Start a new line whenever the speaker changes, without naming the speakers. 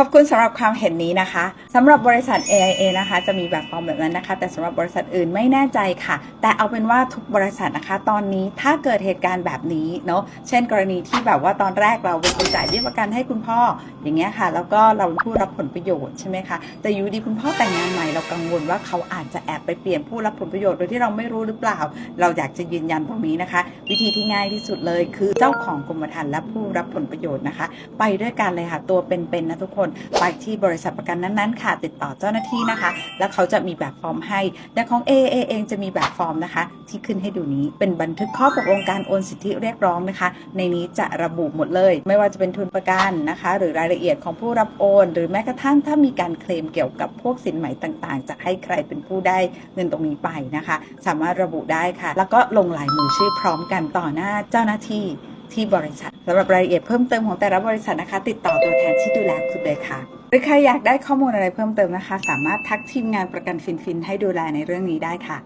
อบคุณสำหรับความเห็นนี้นะคะสำหรับบริษัท AIA นะคะ จะมีแบบฟอร์มแบบนั้นนะคะ แต่สำหรับบริษัทอื่นไม่แน่ใจค่ะ แต่เอาเป็นว่าทุกบริษัทนะคะ ตอนนี้ถ้าเกิดเหตุการณ์แบบนี้เนาะเช่นกรณีที่แบบว่าตอนแรกเราเป็นคนจ่ายเบี้ยประกันให้คุณพ่ออย่างเงี้ยค่ะ แล้วก็เราเป็นผู้รับผลประโยชน์ใช่ไหมคะแต่อยู่ดีคุณพ่อแต่งงานใหม่เรากังวลว่าเขาอาจจะแอบไปเปลี่ยนผู้รับผลประโยชน์โดยที่เราไม่รู้หรือเปล่า เราอยากจะยืนยันตรงนี้นะคะ วิธีที่ง่ายที่สุดเลยคือเจ้าของกรมธรรม์และผู้รับผลประโยชน์นะคะ ไปด้วยกันเลยค่ะตัวเป็นๆนะทุกคนไปที่บริษัทประกันนั้นๆ ค่ะ ติดต่อเจ้าหน้าที่นะคะ แล้วเขาจะมีแบบฟอร์มให้และของ AA เองจะมีแบบฟอร์มนะคะ ที่ขึ้นให้ดูนี้เป็นบันทึกข้อตกลงการโอนสิทธิเรียกร้องนะคะ ในนี้จะระบุหมดเลย ไม่ว่าจะเป็นทุนประกันนะคะ หรือรายละเอียดของผู้รับโอน หรือแม้กระทั่งถ้ามีการเคลมเกี่ยวกับพวกสินไหมต่างๆ จะให้ใครเป็นผู้ได้เงินตรงนี้ไปนะคะ สามารถระบุได้ค่ะ แล้วก็ลงลายมือชื่อพร้อมกันต่อหน้าเจ้าหน้าที่ ที่บริษัทสำหรับรายละเอียดเพิ่มเติมของแต่ละบริษัทนะคะ ติดต่อตัวแทนที่ดูแลคุณเลยค่ะหรือใครอยากได้ข้อมูลอะไรเพิ่มเติมนะคะ สามารถทักทีมงานประกันฟินฟินให้ดูแลในเรื่องนี้ได้ค่ะ